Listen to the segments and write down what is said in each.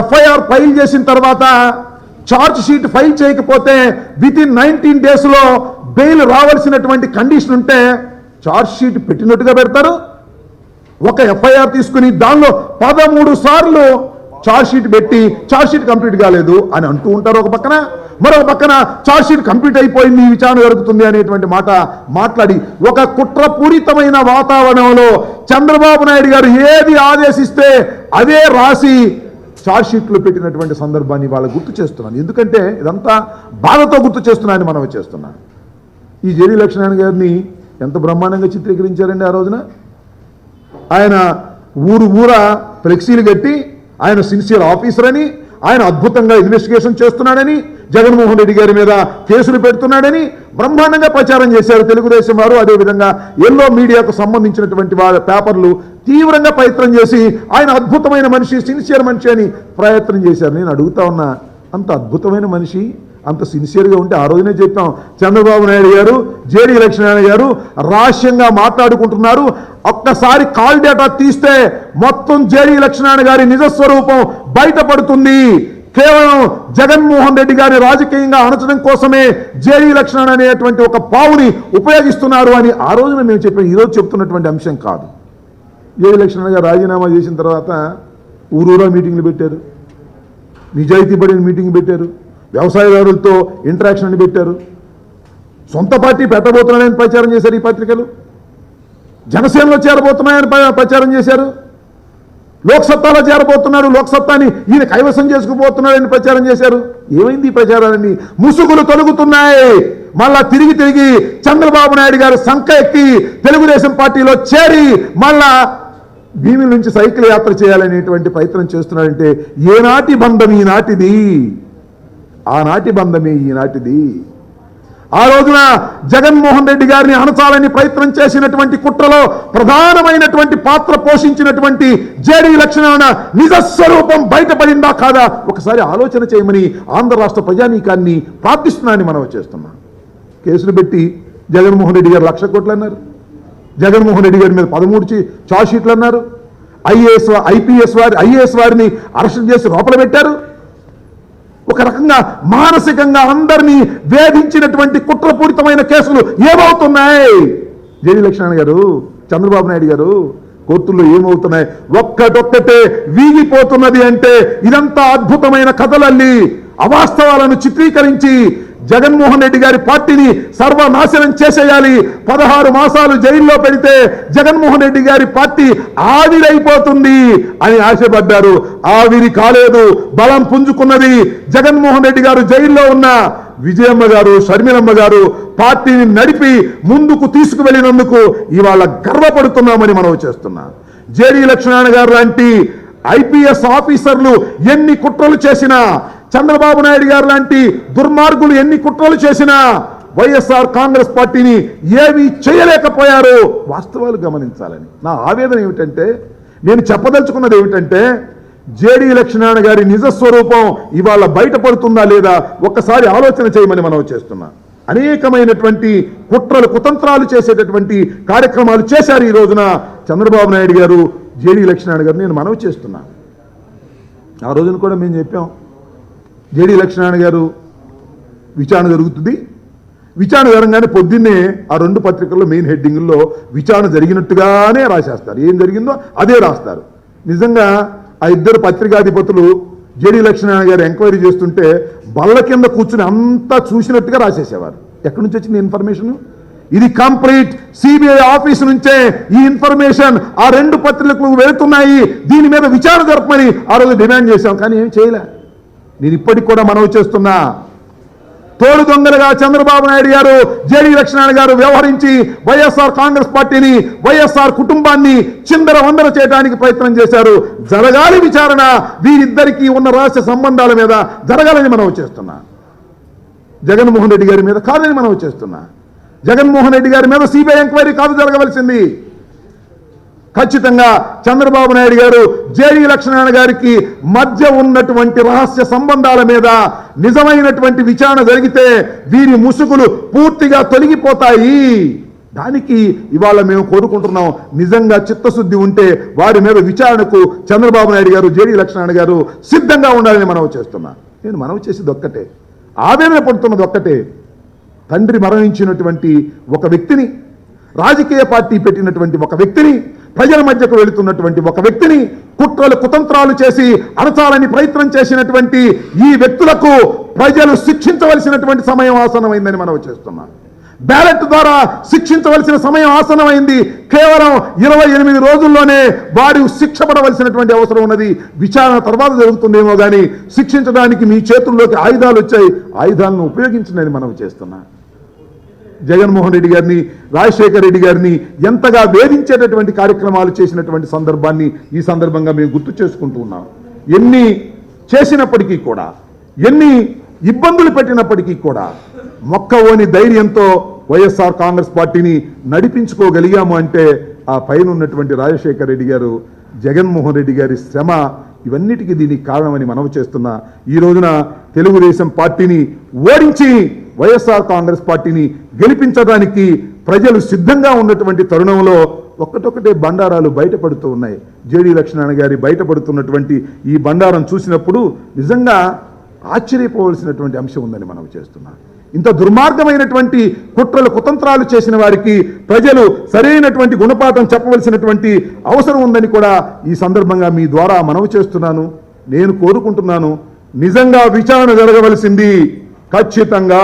FIR file చేసిన తర్వాత charge sheet file చేయకపోతే విత్ ఇన్ నైన్టీన్ డేస్లో బెయిల్ రావాల్సినటువంటి కండిషన్ ఉంటే చార్జ్ షీట్ పెట్టినట్టుగా పెడతారు. ఒక ఎఫ్ఐఆర్ తీసుకుని దానిలో పదమూడు సార్లు చార్జ్ షీట్ పెట్టి చార్జ్ షీట్ కంప్లీట్ కాలేదు అని అంటూ ఉంటారు ఒక పక్కన. మరొక పక్కన చార్జ్ షీట్ కంప్లీట్ అయిపోయింది ఈ విచారణ జరుగుతుంది అనేటువంటి మాట మాట్లాడి ఒక కుట్రపూరితమైన వాతావరణంలో చంద్రబాబు నాయుడు గారు ఏది ఆదేశిస్తే అదే రాసి షీట్లు పెట్టినటువంటి సందర్భాన్ని వాళ్ళు గుర్తు చేస్తున్నాను. ఎందుకంటే ఇదంతా బాధతో గుర్తు చేస్తున్నాయని మనం చేస్తున్నాను ఈ జేడీ లక్ష్మణ గారిని ఎంత బ్రహ్మాండంగా చిత్రీకరించారండి ఆ రోజున? ఆయన ఊరు ఊర ఫ్లెక్సీలు కట్టి ఆయన సిన్సియర్ ఆఫీసర్ అని ఆయన అద్భుతంగా ఇన్వెస్టిగేషన్ చేస్తున్నాడని జగన్మోహన్ రెడ్డి గారి మీద కేసులు పెడుతున్నాడని బ్రహ్మాండంగా ప్రచారం చేశారు తెలుగుదేశం వారు. అదేవిధంగా ఎల్లో మీడియాకు సంబంధించినటువంటి వాళ్ళ పేపర్లు తీవ్రంగా ప్రయత్నం చేసి ఆయన అద్భుతమైన మనిషి సిన్సియర్ మనిషి అని ప్రయత్నం చేశారు. నేను అడుగుతా ఉన్నా అంత అద్భుతమైన మనిషి అంత సిన్సియర్గా ఉంటే ఆ రోజునే చెప్పాం. చంద్రబాబు నాయుడు గారు జేడీ లక్ష్మీనారాయణ గారు రహస్యంగా మాట్లాడుకుంటున్నారు. ఒక్కసారి కాల్ డేటా తీస్తే మొత్తం జేడీ లక్ష్మీనారాయణ గారి నిజస్వరూపం బయటపడుతుంది. కేవలం జగన్మోహన్ రెడ్డి గారిని రాజకీయంగా అణచడం కోసమే జేడీ లక్ష్మణ్ అనేటువంటి ఒక పావుని ఉపయోగిస్తున్నారు అని ఆ రోజున మేము చెప్పిన ఈరోజు చెప్తున్నటువంటి అంశం కాదు. జేడీ లక్ష్మణ్ రాజీనామా చేసిన తర్వాత ఊరూరా మీటింగ్లు పెట్టారు. నిజాయితీ పడిన మీటింగ్ పెట్టారు. వ్యవసాయదారులతో ఇంటరాక్షన్ అని పెట్టారు. సొంత పార్టీ పెట్టబోతున్నాయని ప్రచారం చేశారు ఈ పత్రికలు. జనసేనలో చేరబోతున్నాయని ప్రచారం చేశారు. లోక్సత్తాలో చేరబోతున్నాడు లోక్సత్తాని ఈయన కైవసం చేసుకుపోతున్నాడని ప్రచారం చేశారు. ఏమైంది ఈ ప్రచారాన్ని ముసుగులు తొలుగుతున్నాయి. మళ్ళా తిరిగి తిరిగి చంద్రబాబు నాయుడు గారు సంఖ ఎక్కి తెలుగుదేశం పార్టీలో చేరి మళ్ళా భీమి నుంచి సైకిల్ యాత్ర చేయాలనేటువంటి ప్రయత్నం చేస్తున్నాడంటే ఏనాటి బంధం ఈనాటిది? ఆనాటి బంధమే ఈనాటిది. ఆ రోజున జగన్మోహన్ రెడ్డి గారిని అణచాలని ప్రయత్నం చేసినటువంటి కుట్రలో ప్రధానమైనటువంటి పాత్ర పోషించినటువంటి జేడీ లక్షణాన నిజస్వరూపం బయటపడిందా కాదా? ఒకసారి ఆలోచన చేయమని ఆంధ్ర రాష్ట్ర ప్రజానీకాన్ని ప్రార్థిస్తున్నానని మనం చేస్తున్నాం కేసులు పెట్టి జగన్మోహన్ రెడ్డి గారు లక్ష కోట్లు అన్నారు. జగన్మోహన్ రెడ్డి గారి మీద పదమూడు చి- చార్జ్ షీట్లు అన్నారు. ఐఏఎస్ ఐపీఎస్ వారి ఐఏఎస్ వారిని అరెస్ట్ చేసి లోపల పెట్టారు. ఒక రకంగా మానసికంగా అందరినీ వేధించినటువంటి కుట్రపూరితమైన కేసులు ఏమవుతున్నాయి? జేడీ లక్ష్మణ్ గారు చంద్రబాబు నాయుడు గారు కోర్టుల్లో ఏమవుతున్నాయి? ఒక్కటొక్కటే వీగిపోతున్నది అంటే ఇదంతా అద్భుతమైన కథలల్లి అవాస్తవాలను చిత్రీకరించి జగన్మోహన్ రెడ్డి గారి పార్టీని సర్వనాశనం చేసేయాలి. పదహారు మాసాలు జైల్లో పెడితే జగన్మోహన్ రెడ్డి గారి పార్టీ ఆవిరైపోతుంది అని ఆశపడ్డారు. ఆవిరి కాలేదు బలం పుంజుకున్నది జగన్మోహన్ రెడ్డి గారు జైల్లో ఉన్న విజయమ్మ గారు షర్మిలమ్మ గారు పార్టీని నడిపి ముందుకు తీసుకువెళ్ళినందుకు ఇవాళ గర్వపడుతున్నామని మనం చేస్తున్నాం. జేడీ లక్ష్మణ్ గారు లాంటి ఐపీఎస్ ఆఫీసర్లు ఎన్ని కుట్రలు చేసినా చంద్రబాబు నాయుడు గారు లాంటి దుర్మార్గులు ఎన్ని కుట్రలు చేసినా వైఎస్ఆర్ కాంగ్రెస్ పార్టీని ఏమీ చేయలేకపోయారు. వాస్తవాలు గమనించాలని. నా ఆవేదన ఏమిటంటే నేను చెప్పదలుచుకున్నది ఏమిటంటే జేడీ లక్ష్మీనారాయణ గారి నిజస్వరూపం ఇవాళ బయటపడుతుందా లేదా ఒక్కసారి ఆలోచన చేయమని మనం చేస్తున్నాం. అనేకమైనటువంటి కుట్రలు కుతంత్రాలు చేసేటటువంటి కార్యక్రమాలు చేశారు ఈ రోజున చంద్రబాబు నాయుడు గారు జేడీ లక్ష్మీనారాయణ గారు. నేను మనవి చేస్తున్నా. ఆ రోజున కూడా మేము చెప్పాం జేడీ లక్ష్మీనారాయణ గారు విచారణ జరుగుతుంది. విచారణ జరగగానే పొద్దున్నే ఆ రెండు పత్రికల్లో మెయిన్ హెడ్డింగ్లో విచారణ జరిగినట్టుగానే రాసేస్తారు. ఏం జరిగిందో అదే రాస్తారు. నిజంగా ఆ ఇద్దరు పత్రికాధిపతులు జేడీ లక్ష్మీనారాయణ గారు ఎంక్వైరీ చేస్తుంటే బల్ల కింద కూర్చుని అంతా చూసినట్టుగా రాసేసేవారు. ఎక్కడి నుంచి వచ్చింది ఇన్ఫర్మేషన్? ఇది కంప్లీట్ సిబిఐ ఆఫీస్ నుంచే ఈ ఇన్ఫర్మేషన్ ఆ రెండు పత్రికలకు వెళుతున్నాయి. దీని మీద విచారణ జరపమని ఆ రోజు డిమాండ్ చేశాం. కానీ ఏం చేయలే. నేను ఇప్పటికి కూడా మనవి చేస్తున్నా. తోడు దొంగలుగా చంద్రబాబు నాయుడు గారు జేడీ లక్ష్మణ్ గారు వ్యవహరించి వైఎస్ఆర్ కాంగ్రెస్ పార్టీని వైఎస్ఆర్ కుటుంబాన్ని చిందర వందర చేయడానికి ప్రయత్నం చేశారు. జరగాలి విచారణ వీరిద్దరికీ ఉన్న రహస్య సంబంధాల మీద జరగాలని మనం చేస్తున్నా. జగన్మోహన్ రెడ్డి గారి మీద కాదని మనం చేస్తున్నా. జగన్మోహన్ రెడ్డి గారి మీద సిబిఐ ఎంక్వైరీ కాదు జరగవలసింది. ఖచ్చితంగా చంద్రబాబు నాయుడు గారు జేడీ లక్ష్మణ గారికి మధ్య ఉన్నటువంటి రహస్య సంబంధాల మీద నిజమైనటువంటి విచారణ జరిగితే వీరి ముసుగులు పూర్తిగా తొలగిపోతాయి. దానికి ఇవాళ మేము కోరుకుంటున్నాం. నిజంగా చిత్తశుద్ధి ఉంటే వారి మీద విచారణకు చంద్రబాబు నాయుడు గారు జేడీ లక్ష్మణ గారు సిద్ధంగా ఉండాలని మనవి చేస్తున్నా. నేను మనవి చేసేది ఒక్కటే. ఆవేదన పడుతున్నది ఒక్కటే. తండ్రి మరణించినటువంటి ఒక వ్యక్తిని రాజకీయ పార్టీ పెట్టినటువంటి ఒక వ్యక్తిని ప్రజల మధ్యకు వెళుతున్నటువంటి ఒక వ్యక్తిని కుట్రలు కుతంత్రాలు చేసి అరచాలని ప్రయత్నం చేసినటువంటి ఈ వ్యక్తులకు ప్రజలు శిక్షించవలసినటువంటి సమయం ఆసనమైందని మనం చేస్తున్నాం. బ్యాలెట్ ద్వారా శిక్షించవలసిన సమయం ఆసనమైంది కేవలం ఇరవై ఎనిమిది రోజుల్లోనే వారు శిక్ష పడవలసినటువంటి అవసరం ఉన్నది. విచారణ తర్వాత జరుగుతుందేమో కానీ శిక్షించడానికి మీ చేతుల్లోకి ఆయుధాలు వచ్చాయి. ఆయుధాలను ఉపయోగించినది మనం చేస్తున్నాం. జగన్మోహన్ రెడ్డి గారిని రాజశేఖర్ రెడ్డి గారిని ఎంతగా వేధించేటటువంటి కార్యక్రమాలు చేసినటువంటి సందర్భాన్ని ఈ సందర్భంగా మేము గుర్తు చేసుకుంటూ ఉన్నాం. ఎన్ని చేసినప్పటికీ కూడా ఎన్ని ఇబ్బందులు పెట్టినప్పటికీ కూడా మొక్కవోని ధైర్యంతో వైఎస్ఆర్ కాంగ్రెస్ పార్టీని నడిపించుకోగలిగాము అంటే ఆ పైన ఉన్నటువంటి రాజశేఖర్ రెడ్డి గారు జగన్మోహన్ రెడ్డి గారి శ్రమ ఇవన్నిటికీ దీనికి కారణమని మనవి చేస్తున్నా. ఈ రోజున తెలుగుదేశం పార్టీని ఓడించి వైఎస్ఆర్ కాంగ్రెస్ పార్టీని గెలిపించడానికి ప్రజలు సిద్ధంగా ఉన్నటువంటి తరుణంలో ఒక్కటొక్కటే బండారాలు బయటపడుతూ ఉన్నాయి. జేడీ లక్ష్మణ గారి బయటపడుతున్నటువంటి ఈ బండారం చూసినప్పుడు నిజంగా ఆశ్చర్యపోవలసినటువంటి అంశం ఉందని మనం చేస్తున్నాం. ఇంత దుర్మార్గమైనటువంటి కుట్రలు కుతంత్రాలు చేసిన వారికి ప్రజలు సరైనటువంటి గుణపాఠం చెప్పవలసినటువంటి అవసరం ఉందని కూడా ఈ సందర్భంగా మీ ద్వారా మనవి చేస్తున్నాను. నేను కోరుకుంటున్నాను. నిజంగా విచారణ జరగవలసింది. ఖచ్చితంగా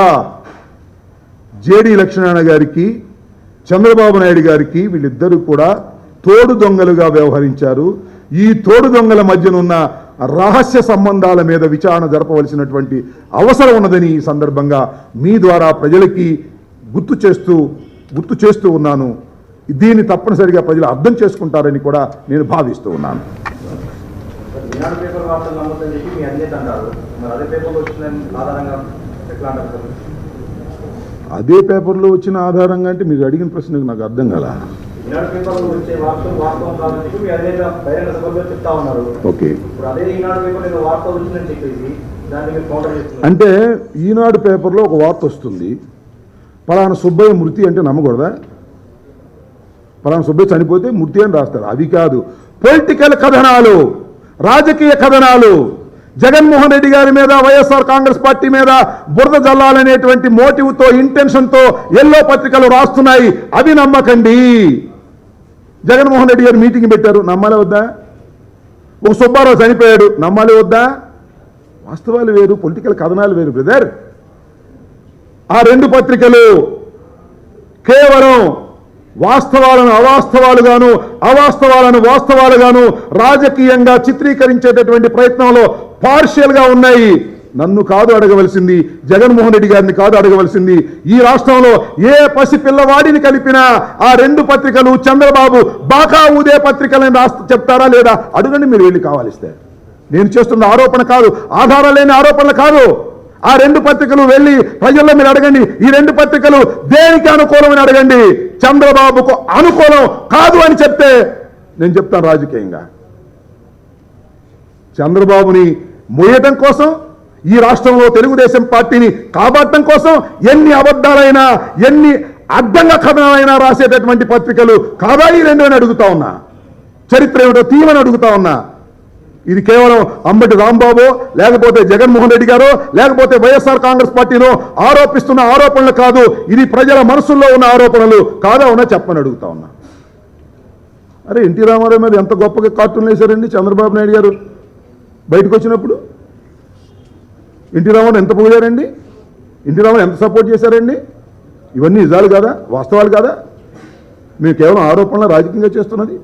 జేడి లక్ష్మణ గారికి చంద్రబాబు నాయుడు గారికి వీళ్ళిద్దరూ కూడా తోడు దొంగలుగా వ్యవహరించారు. ఈ తోడు దొంగల మధ్యనున్న రహస్య సంబంధాల మీద విచారణ జరపవలసినటువంటి అవసరం ఉన్నదని ఈ సందర్భంగా మీ ద్వారా ప్రజలకి గుర్తు చేస్తూ గుర్తు చేస్తూ ఉన్నాను. దీన్ని తప్పనిసరిగా ప్రజలు అర్థం చేసుకుంటారని కూడా నేను భావిస్తూ ఉన్నాను. పేపర్ వార్తలు నమ్మొద్దని చెప్పి మీ అధినేత అంటారు. మరి అదే పేపర్లో వచ్చిన ఆధారంగా అదే పేపర్లో వచ్చిన ఆధారంగా అంటే మీరు అడిగిన ప్రశ్నకు నాకు అర్థం కదా ఓకే. అంటే ఈనాడు పేపర్లో ఒక వార్త వస్తుంది. పలానా సుబ్బయ్య మృతి అంటే నమ్మకూడదా? పలానా సుబ్బయ్య చనిపోతే మృతి అని రాస్తారు. అది కాదు. పొలిటికల్ కథనాలు రాజకీయ కథనాలు. జగన్మోహన్ రెడ్డి గారి మీద వైఎస్ఆర్ కాంగ్రెస్ పార్టీ మీద బురద జల్లాలనేటువంటి మోటివ్తో ఇంటెన్షన్తో ఎల్లో పత్రికలు రాస్తున్నాయి. అవి నమ్మకండి. జగన్మోహన్ రెడ్డి గారు మీటింగ్ పెట్టారు. నమ్మాలి వద్దా? ఒక సుబ్బారావు చనిపోయాడు. నమ్మాలి వద్దా? వాస్తవాలు వేరు పొలిటికల్ కథనాలు వేరు బ్రదర్. ఆ రెండు పత్రికలు కేవలం వాస్తవాలను అవాస్తవాలుగాను అవాస్తవాలను వాస్తవాలుగాను రాజకీయంగా చిత్రీకరించేటటువంటి ప్రయత్నంలో పార్షియల్గా ఉన్నాయి. నన్ను కాదు అడగవలసింది. జగన్మోహన్ రెడ్డి గారిని కాదు అడగవలసింది. ఈ రాష్ట్రంలో ఏ పసి పిల్లవాడిని కలిపినా ఆ రెండు పత్రికలు చంద్రబాబు బాకా ఊదే పత్రికలని రాస్త చెప్తారా లేదా? అడగండి మీరు వెళ్ళి కావాలిస్తే. నేను చేస్తున్న ఆరోపణ కాదు. ఆధారం లేని ఆరోపణలు కాదు. ఆ రెండు పత్రికలు వెళ్ళి ప్రజల్లో మీరు అడగండి. ఈ రెండు పత్రికలు దేనికి అనుకూలమని అడగండి? చంద్రబాబుకు అనుకూలం కాదు అని చెప్తే నేను చెప్తాను రాజకీయంగా. చంద్రబాబుని మోయటం కోసం ఈ రాష్ట్రంలో తెలుగుదేశం పార్టీని కాపాడటం కోసం ఎన్ని అబద్ధాలైనా ఎన్ని అడ్డంగా కథనాలైనా రాసేటటువంటి పత్రికలు కాదా రెండు అని అడుగుతా ఉన్నా. చరిత్ర ఏమిటో తీయమని అడుగుతా ఉన్నా. ఇది కేవలం అంబటి రాంబాబు లేకపోతే జగన్మోహన్ రెడ్డి గారు లేకపోతే వైఎస్ఆర్ కాంగ్రెస్ పార్టీలో ఆరోపిస్తున్న ఆరోపణలు కాదు ఇది ప్రజల మనసుల్లో ఉన్న ఆరోపణలు కాదా ఉన్నా చెప్పని అడుగుతా ఉన్నా. అరే ఎన్టీ రామారావు మీద ఎంత గొప్పగా కార్టూన్లు వేశారండి చంద్రబాబు నాయుడు గారు. బయటకు వచ్చినప్పుడు ఎన్టీ రామారావు ఎంత పొగిడారండి? ఎన్టీ రామారావు ఎంత సపోర్ట్ చేశారండి? ఇవన్నీ నిజాలు కాదా? వాస్తవాలు కాదా? మేము కేవలం ఆరోపణలు రాజకీయంగా చేస్తున్నది?